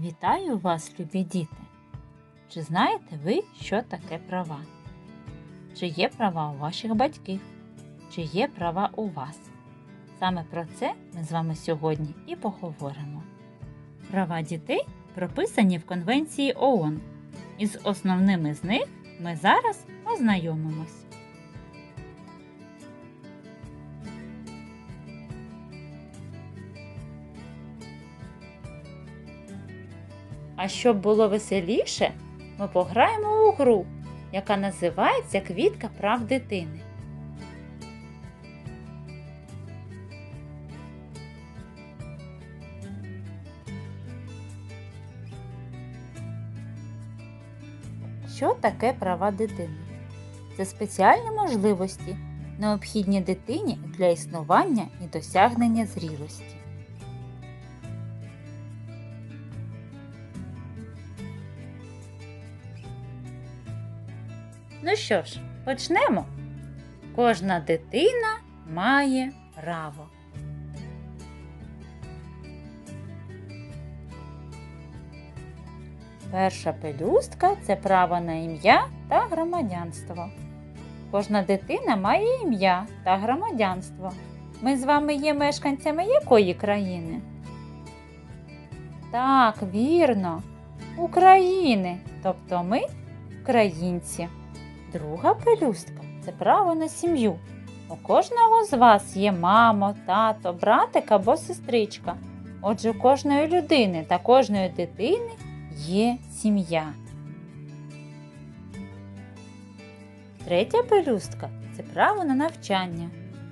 Вітаю вас, любі діти! Чи знаєте ви, що таке права? Чи є права у ваших батьків? Чи є права у вас? Саме про це ми з вами сьогодні і поговоримо. Права дітей прописані в Конвенції ООН, і з основними з них ми зараз ознайомимось. А щоб було веселіше, ми пограємо у гру, яка називається Квітка прав дитини. Що таке права дитини? Це спеціальні можливості, необхідні дитині для існування і досягнення зрілості. Ну що ж, почнемо. Кожна дитина має право. Перша пелюстка це право на ім'я та громадянство. Кожна дитина має ім'я та громадянство. Ми з вами є мешканцями якої країни? Так, вірно, України. Тобто ми українці. Друга пелюстка це право на сім'ю. У кожного з вас є мамо, тато, братик або сестричка. Отже, у кожної людини та кожної дитини є сім'я. Третя пелюстка це право на навчання.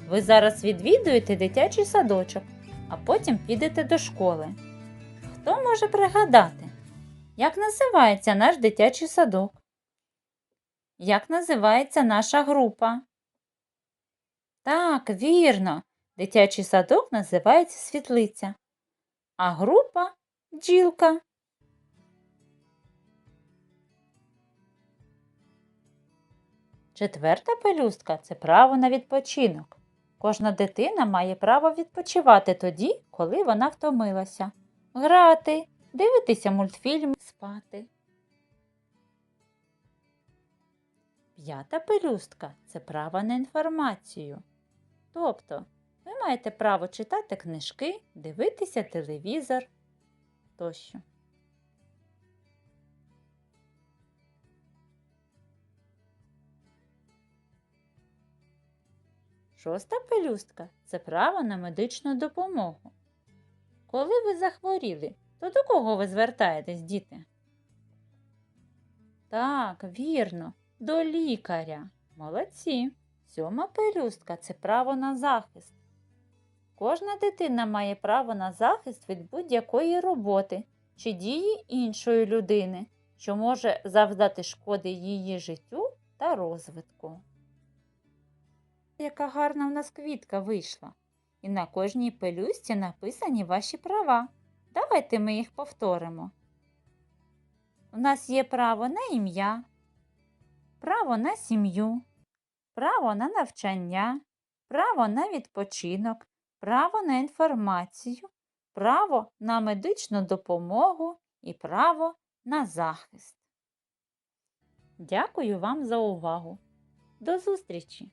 Ви зараз відвідуєте дитячий садочок, а потім підете до школи. Хто може пригадати, як називається наш дитячий садок? Як називається наша група? Так, вірно, дитячий садок називається світлиця, а група бджілка. Четверта пелюстка це право на відпочинок. Кожна дитина має право відпочивати тоді, коли вона втомилася. Грати, дивитися мультфільм, спати. П'ята пелюстка це право на інформацію. Тобто, ви маєте право читати книжки, дивитися телевізор тощо. Шоста пелюстка це право на медичну допомогу. Коли ви захворіли, то до кого ви звертаєтесь, діти? Так, вірно, до лікаря. Молодці. Сьома пелюстка це право на захист. Кожна дитина має право на захист від будь-якої роботи чи дії іншої людини, що може завдати шкоди її життю та розвитку. Яка гарна в нас квітка вийшла. І на кожній пелюстці написані ваші права. Давайте ми їх повторимо. У нас є право на ім'я, право на сім'ю, право на навчання, право на відпочинок, право на інформацію, право на медичну допомогу і право на захист. Дякую вам за увагу. До зустрічі!